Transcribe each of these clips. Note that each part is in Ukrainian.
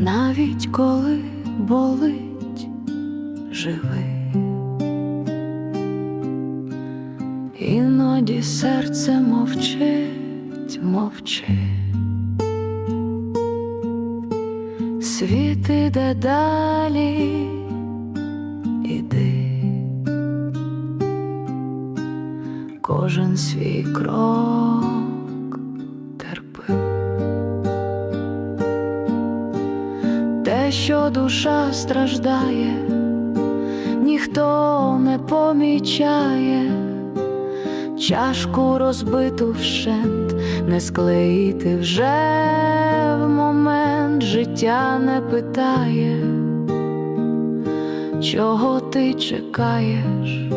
навіть коли болить, живи. Іноді серце мовчить, мовчить. Світ іде далі, іди, кожен свій крок Що душа страждає, ніхто не помічає, чашку розбиту вщент, не склеїти вже в момент життя не питає, чого ти чекаєш,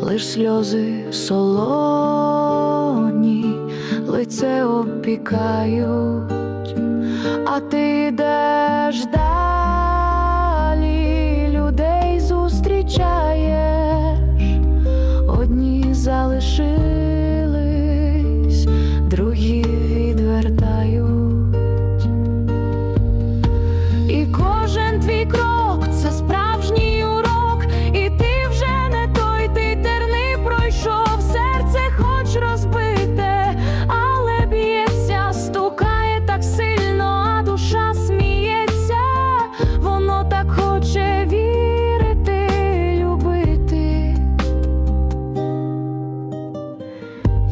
лиш сльози солоні, лице обпікають. А ти йдеш далі, людей зустрічаєш, одні залишились, другі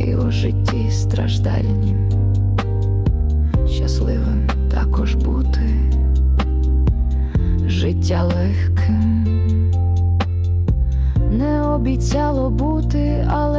І у житті страждальнім, щасливим також бути життя легким. Не обіцяло бути, але